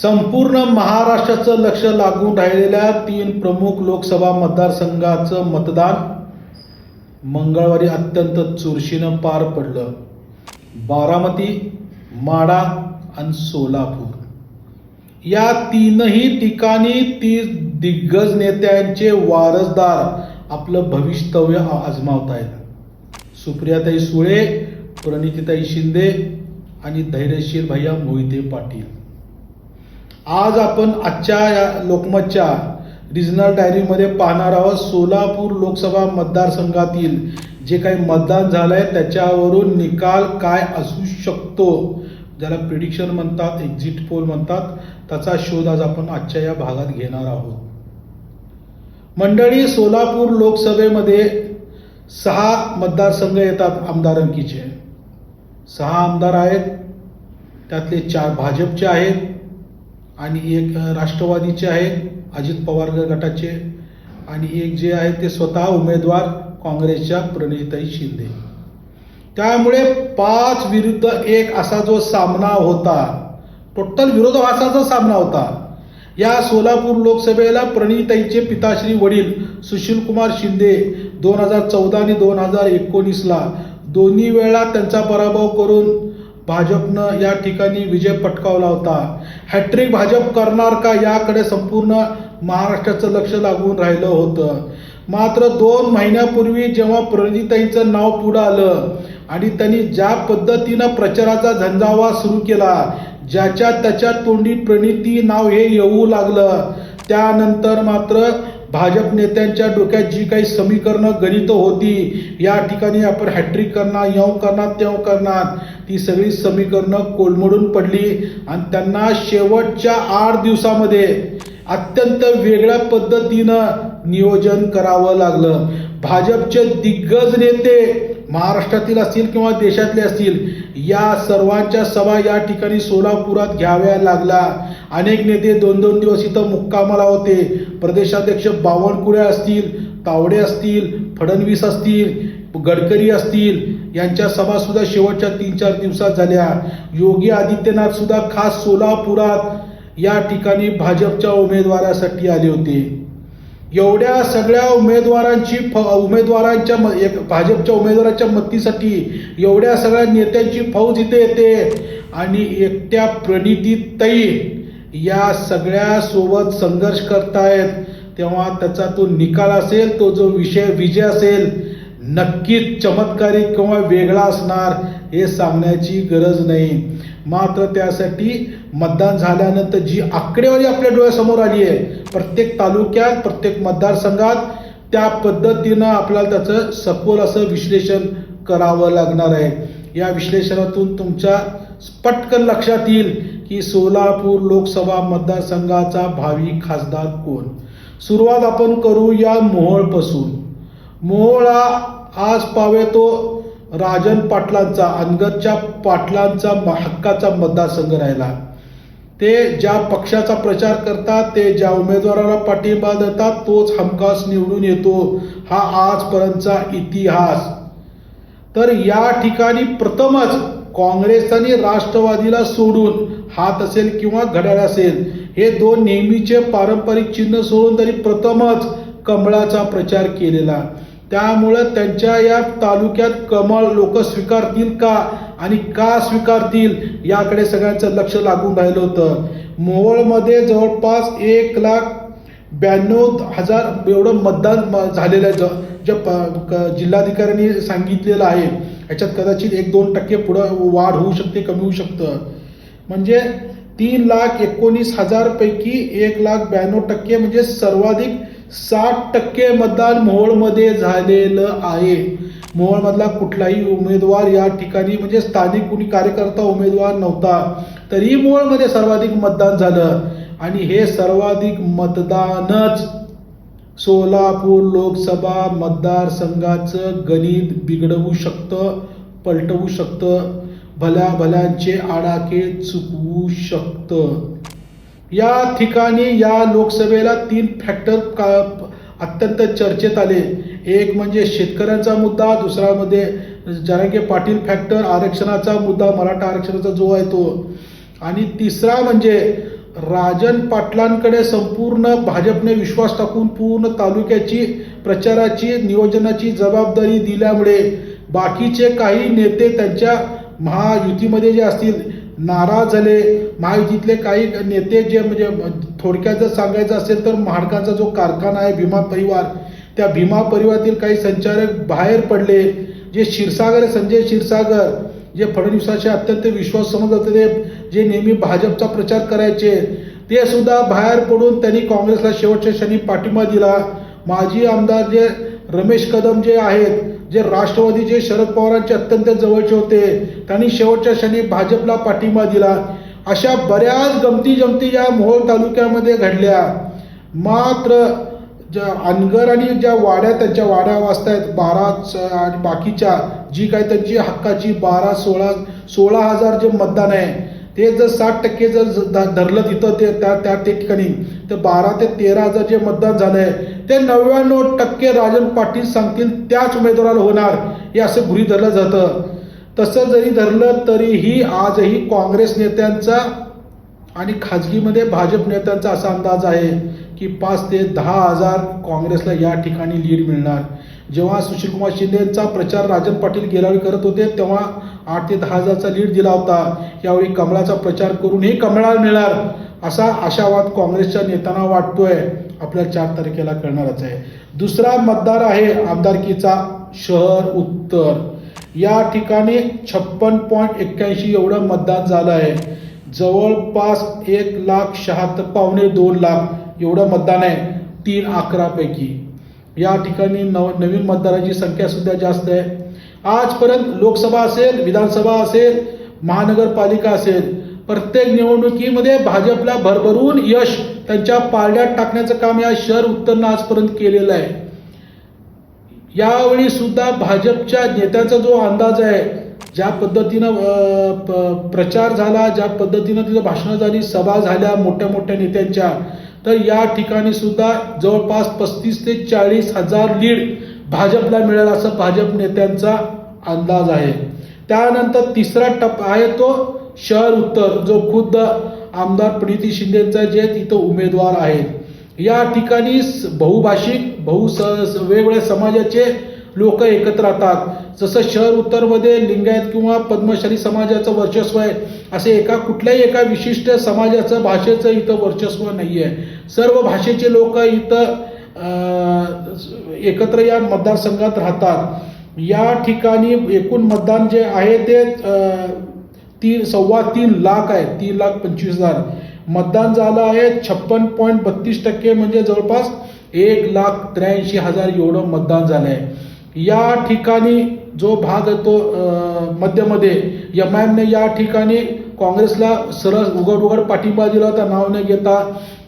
संपूर्ण महाराष्ट्राचं लक्ष लागून राहिलेल्या तीन प्रमुख लोकसभा मतदारसंघाचं मतदान मंगळवारी अत्यंत चुरशीनं पार पडलं. बारामती माडा आणि सोलापूर. या तीनही ठिकाणी ती दिग्गज नेत्यांचे वारसदार आपलं भविष्यव्य आजमावत आहेत सुप्रियाताई सुळे प्रणितीताई शिंदे आणि धैर्यशील भैया मोहिते पाटील. आज आपण आजच्या या लोकमतच्या रिजनल डायरीमध्ये पाहणार आहोत. सोलापूर लोकसभा मतदारसंघातील जे काही मतदान झालंय त्याच्यावरून निकाल काय असू शकतो? ज्याला प्रिडिक्शन म्हणतात एक्झिट पोल म्हणतात त्याचा शोध आज आपण आजच्या या भागात घेणार आहोत. मंडळी सोलापूर लोकसभेमध्ये सहा मतदारसंघ येतात आमदारांकीचे सहा आमदार आहेत. त्यातले चार भाजपचे आहेत. आणि एक राष्ट्रवादीचे आहेत अजित पवार गटाचे. आणि एक जे आहे ते स्वतः उमेदवार काँग्रेसच्या प्रणिताई शिंदे. त्यामुळे पाच विरुद्ध एक असा जो सामना होता टोटल विरोधाभासाचा सामना होता या सोलापूर लोकसभेला प्रणिताईचे पिताश्री वडील सुशीलकुमार शिंदे दोन हजार चौदा आणि दोन हजार एकोणीसला दोन्ही वेळा त्यांचा पराभव करून भाजपनं या ठिकाणी विजय पटकावला होता. हॅट्रिक भाजप करणार का याकडे संपूर्ण महाराष्ट्राचं लक्ष लागून राहिलं होतं. मात्र दोन महिन्यापूर्वी जेव्हा प्रणिताईचं नाव पुढं आलं आणि त्यांनी ज्या पद्धतीनं प्रचाराचा झंझावा सुरू केला ज्याच्या त्याच्या तोंडी प्रणिती नाव हे येऊ लागलं त्यानंतर मात्र भाजप नेत्यांच्या डोक्यात जी काही समीकरणं गणित होती या ठिकाणी आपण हॅट्रिक करणार यव करणार तेव करणार ती सगळी समीकरणं कोलमडून पडली आणि त्यांना शेवटच्या आठ दिवसामध्ये अत्यंत वेगळ्या पद्धतीनं नियोजन करावं लागलं. भाजपचे दिग्गज नेते महाराष्ट्रातील असतील किंवा देशातले असतील या सर्वांच्या सभा या ठिकाणी सोलापुरात घ्याव्या लागला अनेक नेते दोन दोन दिवस इथं मुक्कामाला होते. प्रदेशाध्यक्ष बावनकुळे असतील तावडे असतील फडणवीस असतील गडकरी असतील यांच्या सभासुद्धा शेवटच्या तीन चार दिवसात झाल्या. योगी आदित्यनाथ सुद्धा खास सोलापुरात या ठिकाणी भाजपच्या उमेदवारासाठी आले होते. एवढ्या सगळ्या उमेदवारांची फ उमेदवारांच्या म- एक भाजपच्या उमेदवाराच्या मतीसाठी एवढ्या सगळ्या नेत्यांची फौज इथे येते. आणि एकट्या प्रणितीताई या सगळ्यासोबत संघर्ष करतायत तेव्हा त्याचा तो निकाल असेल तो जो विषय विजय असेल नक्कीच चमत्कारी किंवा वेगळा असणार हे सांगण्याची गरज नाही. मात्र त्यासाठी मतदान झाल्यानंतर जी आकडेवारी आपल्या डोळ्यासमोर आली आहे प्रत्येक तालुक्यात प्रत्येक मतदारसंघात त्या पद्धतीनं आपल्याला त्याचं सखोल असं विश्लेषण करावं लागणार आहे. या विश्लेषणातून तुमच्या पटकन लक्षात येईल की सोलापूर लोकसभा मतदारसंघाचा भावी खासदार कोण? सुरुवात आपण करू या मोहोळपासून. मोहोळ हा आज पावे तो राजन पाटलांचा अनगतच्या पाटलांचा हक्काचा मतदारसंघ राहिला. ते ज्या पक्षाचा प्रचार करतात ते ज्या उमेदवाराला पाठिंबा देतात तोच हमखास निवडून येतो हा आजपर्यंतचा इतिहास. तर या ठिकाणी प्रथमच काँग्रेस आणि राष्ट्रवादीला सोडून हात असेल किंवा घड्याळ असेल हे दोन नेहमीचे पारंपरिक चिन्ह सोडून तरी प्रथमच कमळाचा प्रचार केलेला. त्यामुळं त्यांच्या या तालुक्यात कमळ लोक स्वीकारतील का आणि का स्वीकारतील याकडे सगळ्यांचं लक्ष लागून राहिलं होतं. मोहोळमध्ये जवळपास एक लाख ब्याण्णव हजार एवढं मतदान म- झालेलं आहे. ज- जे प- क- जिल्हाधिकाऱ्यांनी सांगितलेलं आहे. याच्यात कदाचित एक दोन टक्के पुढं वाढ होऊ शकते कमी होऊ शकतं. म्हणजे तीन लाख एकोणीस हजारपैकी एक लाख ब्याण्णव टक्के म्हणजे सर्वाधिक साठ टक्के मतदान मोहोळमध्ये झालेलं आहे. मोहोळमधला कुठलाही उमेदवार या ठिकाणी म्हणजे स्थानिक कुणी कार्यकर्ता उमेदवार नव्हता. तरी मोहोळमध्ये सर्वाधिक मतदान झालं. आणि हे सर्वाधिक मतदानच सोलापूर लोकसभा मतदारसंघाचं गणित बिघडवू शकतं पलटवू शकतं भल्या भल्यांचे आडाखे चुकवू शकतं. या ठिकाणी या लोकसभेला तीन फॅक्टर का अत्यंत चर्चेत आले. एक म्हणजे शेतकऱ्यांचा मुद्दा दुसरामध्ये जरांगे पाटील फॅक्टर आरक्षणाचा मुद्दा मराठा आरक्षणाचा जो आहे तो. आणि तिसरा म्हणजे राजन पाटलांकडे संपूर्ण भाजपने विश्वास टाकून पूर्ण तालुक्याची प्रचाराची नियोजनाची जबाबदारी दिल्यामुळे बाकीचे काही नेते त्यांच्या महायुतीमध्ये जे असतील नाराज झाले. महायुतीतले काही नेते जे म्हणजे थोडक्यात जर सांगायचं असेल तर महाडकांचा जो कारखाना आहे भीमा परिवार त्या भीमा परिवारातील काही संचालक बाहेर पडले. जे क्षीरसागर संजय क्षीरसागर जे फडणवीसाचे अत्यंत विश्वास समजत होते जे नेहमी भाजपचा प्रचार करायचे ते सुद्धा बाहेर पडून त्यांनी काँग्रेसला शेवटच्या क्षणी पाठिंबा दिला. माजी आमदार जे रमेश कदम जे आहेत जे राष्ट्रवादीचे शरद पवारांचे अत्यंत जवळचे होते त्यांनी शेवटच्या क्षणी भाजपला पाठिंबा दिला. अशा बऱ्याच गमती जमती या मोहोळ तालुक्यामध्ये घडल्या. मात्र ज्या अनगर आणि ज्या वाड्या त्यांच्या वाड्या वाजतायत बारा आणि बाकीच्या जी काय त्यांची हक्काची बारा सोळा सोळा हजार जे मतदान आहे ते जर साठ टक्के जर ध- धरलं तिथं ते त्या त्या ठिकाणी तर बारा ते तेरा हजार जे मतदान झालं आहे ते नव्याण्णव टक्के राजन पाटील सांगतील त्याच उमेदवाराला होणार हे असं गृहीत धरलं जातं. तसं जरी धरलं तरीही आजही काँग्रेस नेत्यांचा आणि खाजगीमध्ये भाजप नेत्यांचा असा अंदाज आहे की पाच ते दहा हजार काँग्रेसला या ठिकाणी लीड मिळणार. जेव्हा सुशीलकुमार शिंदेचा प्रचार राजन पाटील गेल्यावेळी करत होते तेव्हा आठ ते दहा हजारचा लीड दिला होता. यावेळी कमळाचा प्रचार करूनही कमळाला मिळणार असा आशावाद काँग्रेसच्या नेत्यांना वाटतोय. आपल्या चार तारखेला कळणारच आहे. दुसरा मतदार आहे आमदारकीचा शहर उत्तर. या ठिकाणी छप्पन पॉईंट एक्क्याऐंशी एवढं मतदान झालं आहे. जवळपास एक लाख शहात्तर पावणे दोन लाख एवढं मतदान आहे. तीन अकरापैकी. या ठिकाणी नव नवीन मतदाराची संख्या सुद्धा जास्त आहे. आजपर्यंत लोकसभा असेल विधानसभा असेल महानगरपालिका असेल प्रत्येक निवडणुकीमध्ये भाजपला भरभरून यश त्यांच्या पारड्यात टाकण्याचं काम या शहर उत्तरनं आजपर्यंत केलेलं आहे. यावेळी सुद्धा भाजपच्या नेत्याचा जो अंदाज आहे ज्या पद्धतीनं प- प्रचार झाला ज्या पद्धतीनं तिथं भाषणं झाली सभा झाल्या मोठ्या मोठ्या नेत्यांच्या तर या ठिकाणी सुद्धा जवळपास पस्तीस ते चाळीस हजार लीड भाजपला मिळेल असं भाजप नेत्यांचा अंदाज आहे. त्यानंतर तिसरा टप्पा आहे तो शहर उत्तर जो खुद्द आमदार प्रणिती शिंदेचा जे तिथं उमेदवार आहेत. या ठिकाणी बहुभाषिक बहु स वेगवेगळ्या समाजाचे लोक एकत्र राहतात. जसं शहर उत्तरमध्ये लिंगायत किंवा पद्मशाली समाजाचं वर्चस्व आहे असे एका कुठल्याही एका विशिष्ट समाजाचं भाषेचं इथं वर्चस्व नाही आहे सर्व भाषेचे लोक इथं एकत्र या मतदारसंघात राहतात. या ठिकाणी एकूण मतदान जे आहे ते ती तीन सव्वा तीन लाख आहे तीन लाख पंचवीस हजार. मतदान झालं आहे छप्पन पॉईंट बत्तीस टक्के म्हणजे जवळपास एक लाख त्र्याऐंशी हजार एवढं मतदान झालं आहे. या ठिकाणी जो भाग आहे तो मध्यमध्ये एम आय एमने या ठिकाणी काँग्रेसला सरळ उघड उघड पाठिंबा दिला होता नाव न घेता.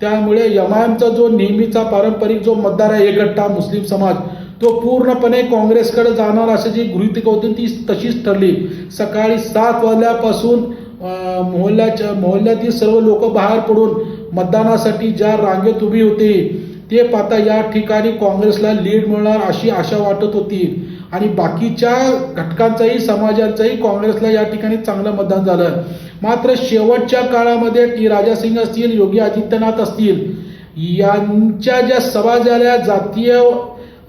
त्यामुळे एम आय एमचा जो नेहमीचा पारंपरिक जो मतदार आहे एकट्टा मुस्लिम समाज तो पूर्णपणे काँग्रेसकडे जाणार अशी जी गृहितक होती ती तशीच ठरली. सकाळी सात वाजल्यापासून मोहल्ल्याच्या मोहल्ल्यातील सर्व लोक बाहेर पडून मतदानासाठी ज्या रांगेत उभी होती ते पाहता या ठिकाणी काँग्रेसला लीड मिळणार अशी आशा वाटत होती. आणि बाकीच्या घटकांचाही समाजांचाही काँग्रेसला या ठिकाणी चांगलं मतदान झालं. मात्र शेवटच्या काळामध्ये टी राजा सिंग असतील योगी आदित्यनाथ असतील यांच्या ज्या सभा झाल्या जातीय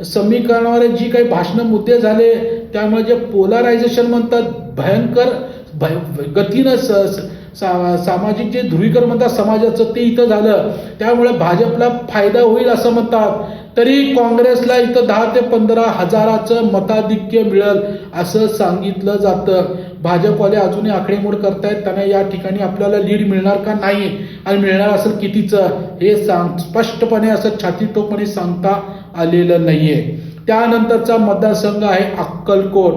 समीकरणावर जी काही भाषणं मुद्दे झाले त्यामुळे जे पोलरायझेशन म्हणतात भयंकर भय गतीनं स सा सामाजिक जे ध्रुवीकरण म्हणतात समाजाचं ते इथं झालं. त्यामुळे भाजपला फायदा होईल असं म्हणतात. तरी काँग्रेसला इथं दहा ते पंधरा हजाराचं मताधिक्य मिळेल असं सांगितलं जातं. भाजपवाले अजूनही आकडेमोड करतायत. त्यांना या ठिकाणी आपल्याला लीड मिळणार का नाही आणि मिळणार असेल कितीचं हे सांग स्पष्टपणे असं छातीटोपणे सांगता आलेलं नाहीये. त्यानंतरचा मतदारसंघ आहे अक्कलकोट.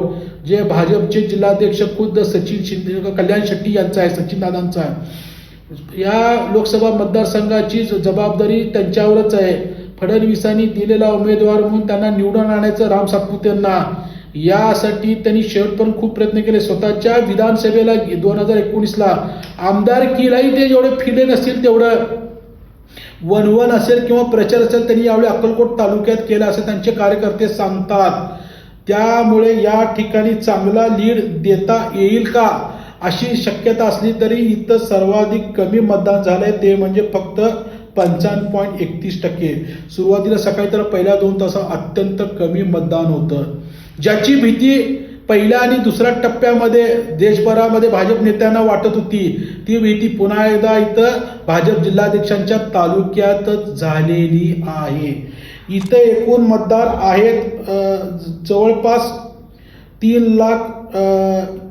जे भाजपचे जिल्हाध्यक्ष खुद्द सचिन शिंदे कल्याण शेट्टी यांचा आहे सचिन दादांचा आहे. या लोकसभा मतदारसंघाची जबाबदारी त्यांच्यावरच आहे. फडणवीसांनी दिलेला उमेदवार म्हणून त्यांना निवडून आणायचं राम सातपुतेंना. यासाठी त्यांनी शेवटपर्यंत खूप प्रयत्न केले. स्वतःच्या विधानसभेला दोन हजार एकोणीसला आमदारकीलाही ते जेवढे फिरले नसतील तेवढं. वन वन असेल किंवा प्रचार असेल त्यांनी यावेळी अक्कलकोट तालुक्यात केला असं त्यांचे कार्यकर्ते सांगतात. त्यामुळे या ठिकाणी चांगला लीड देता येईल का अशी शक्यता असली तरी इथं सर्वाधिक कमी मतदान झालंय. ते म्हणजे फक्त पंचावन्न पॉईंट एकतीस टक्के. सुरुवातीला सकाळी तर पहिल्या दोन तासात अत्यंत कमी मतदान होतं. ज्याची भीती पहिल्या आणि दुसऱ्या टप्प्यामध्ये देशभरामध्ये भाजप नेत्यांना वाटत होती ती भीती पुन्हा एकदा इथं भाजप जिल्हाध्यक्षांच्या तालुक्यातच झालेली आहे. इथं एकूण मतदार आहेत जवळपास तीन लाख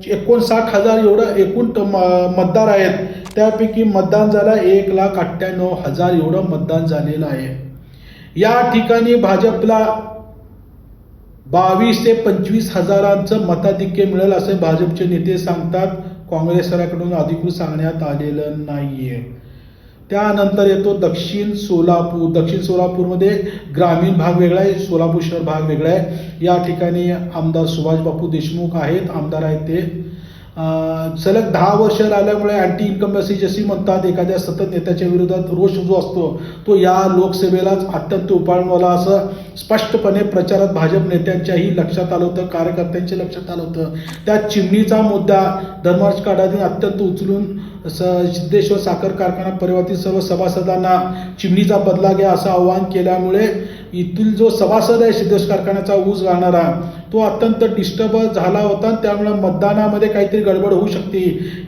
एकोणसाठ हजार एवढं एकूण म- मतदार आहेत. त्यापैकी मतदान झाला एक लाख अठ्ठ्याण्णव हजार एवढं मतदान झालेलं आहे. या ठिकाणी भाजपला बावीस ते पंचवीस हजारांचं मताधिक्य मिळेल असे भाजपचे नेते सांगतात. काँग्रेसकडून अधिकृत सांगण्यात आलेलं नाहीये. त्यानंतर येतो दक्षिण सोलापूर. दक्षिण सोलापूरमध्ये ग्रामीण भाग वेगळा आहे सोलापूर शहर भाग वेगळा आहे. या ठिकाणी आमदार सुभाष बापू देशमुख आहेत आमदार आहेत ते. सलग दहा वर्ष राहिल्यामुळे अँटी इन्कम्बसी जशी म्हणतात एखाद्या सतत नेत्याच्या विरोधात रोष जो असतो तो या लोकसेवेलाच अत्यंत उपाळवाला असं स्पष्टपणे प्रचारात भाजप नेत्यांच्याही लक्षात आलं होतं कार्यकर्त्यांच्या लक्षात आलं होतं. त्या चिमणीचा मुद्दा धर्मराज काढाने अत्यंत उचलून स सिद्धेश्वर साखर कारखाना परिवारातील सर्व सभासदांना चिमणीचा बदला घ्या असं आवाहन केल्यामुळे येथील जो सभासद आहे सिद्धेश्वर कारखान्याचा ऊस राहणारा तो अत्यंत डिस्टर्ब झाला होता त्यामुळे मतदानामध्ये काहीतरी गडबड होऊ शकते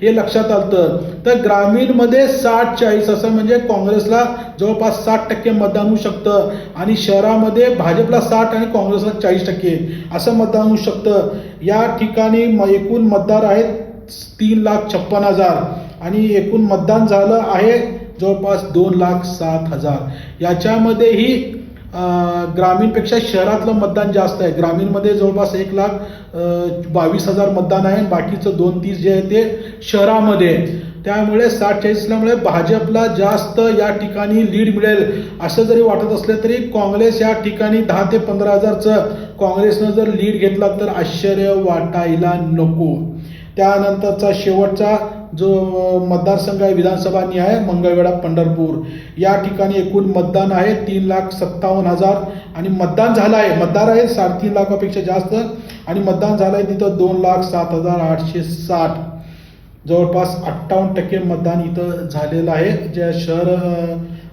हे लक्षात आलं तर ग्रामीणमध्ये साठ चाळीस असं म्हणजे काँग्रेसला जवळपास साठ टक्के मतदान होऊ शकतं आणि शहरामध्ये भाजपला साठ आणि काँग्रेसला चाळीस टक्के असं मतदान होऊ शकतं. या ठिकाणी म- एकूण मतदार आहेत तीन लाख छप्पन हजार. आणि एकूण मतदान झालं आहे जवळपास दोन लाख सात हजार. याच्यामध्येही ग्रामीणपेक्षा शहरातलं मतदान जास्त आहे. ग्रामीणमध्ये जवळपास एक लाख बावीस हजार मतदान आहे. बाकीचं दोन तीस जे आहे ते शहरामध्ये. त्यामुळे साठ चाळीसल्यामुळे भाजपला जास्त या ठिकाणी लीड मिळेल. असं जरी वाटत असलं तरी काँग्रेस या ठिकाणी दहा ते पंधरा हजारचं काँग्रेसनं जर लीड घेतला तर आश्चर्य वाटायला नको. त्यानंतरचा शेवटचा जो मतदारसंघ आहे विधानसभा आहे मंगळवेढा पंढरपूर. या ठिकाणी एकूण मतदान आहे तीन लाख सत्तावन्न हजार. आणि मतदान झालं आहे. मतदार आहे साडेतीन लाखापेक्षा जास्त. आणि मतदान झालं आहे तिथं दोन लाख सात हजार आठशे साठ. जवळपास अठ्ठावन्न टक्के मतदान इथं झालेलं आहे. ज्या शहर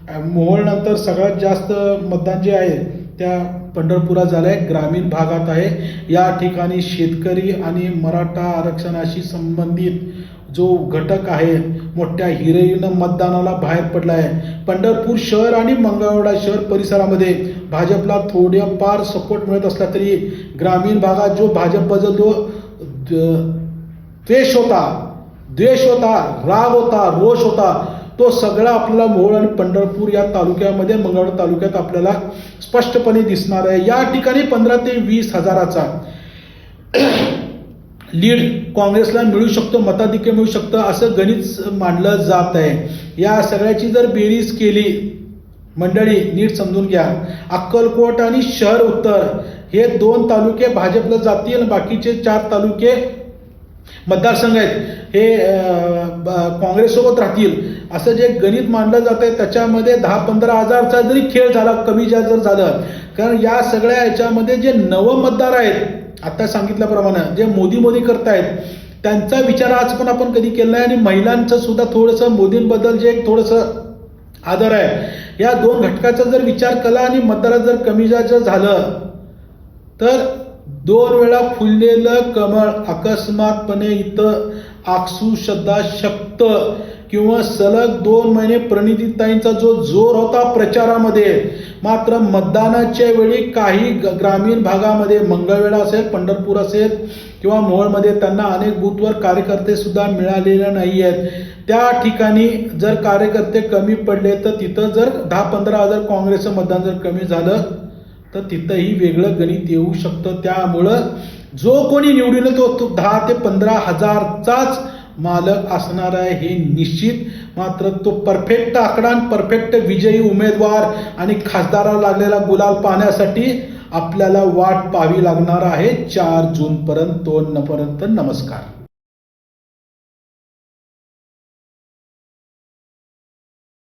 मोहळनंतर मोहोळनंतर सगळ्यात जास्त मतदान जे आहे त्या पंढरपुरात झालं आहे. ग्रामीण भागात आहे. या ठिकाणी शेतकरी आणि मराठा आरक्षणाशी संबंधित जो घटक आहे मोठ्या हिरईनं मतदानाला बाहेर पडला आहे पंढरपूर शहर आणि मंगळवेढा शहर परिसरामध्ये भाजपला थोड्याफार सपोर्ट मिळत असला तरी ग्रामीण भागात जो भाजपबद्दल जो द्वेष होता द्वेष होता राग होता रोष होता तो सगळा आपल्याला मोहोळ आणि पंढरपूर या तालुक्यामध्ये मंगळवेढा तालुक्यात आपल्याला स्पष्टपणे दिसणार आहे. या ठिकाणी पंधरा ते वीस हजाराचा लीड काँग्रेसला मिळू शकतो मताधिक्य मिळू शकतं असं गणित मांडलं जात आहे. या सगळ्याची जर बेरीज केली मंडळी नीट समजून घ्या. अक्कलकोट आणि शहर उत्तर हे दोन तालुके भाजपला जातील बाकीचे चार तालुके मतदारसंघ आहेत. हे ब- काँग्रेससोबत राहतील. असं जे गणित मांडलं जात आहे त्याच्यामध्ये दहा पंधरा हजारचा जरी खेळ झाला कमी जास्त जर झालं कारण या सगळ्या याच्यामध्ये जे नव मतदार आहेत आता सांगितल्याप्रमाणे जे मोदी मोदी करतायत त्यांचा विचार आज पण आपण कधी केला आहे आणि महिलांचं सुद्धा थोडंसं मोदींबद्दल जे एक थोडंसं आदर आहे या दोन घटकाचा जर विचार केला आणि मतदारात जर कमी जास्त झालं तर दोन वेळा फुललेलं कमळ अकस्मातपणे इथं आकसू श्रद्धा शक्त किंवा सलग दोन महिने प्रणितीताईंचा जो जोर होता प्रचारामध्ये मात्र मतदानाच्या वेळी काही ग- ग्रामीण भागामध्ये मंगळवेढा असेल पंढरपूर असेल किंवा मोहोळमध्ये त्यांना अनेक बूथवर कार्यकर्ते सुद्धा मिळालेले नाही आहेत त्या ठिकाणी जर कार्यकर्ते कमी पडले तर तिथं जर दहा पंधरा हजार काँग्रेसचं मतदान जर कमी झालं तर तिथंही वेगळं गणित येऊ शकतं. त्यामुळं जो कोणी निवडून येतो तो दहा ते पंधरा हजारचाच मालक असणार आहे हे निश्चित. मात्र तो परफेक्ट आकडा आणि परफेक्ट विजयी उमेदवार आणि खासदाराला लागलेला गुलाल पाहण्यासाठी आपल्याला वाट पाहावी लागणार आहे. चार जूनपर्यंत दोन नमस्कार.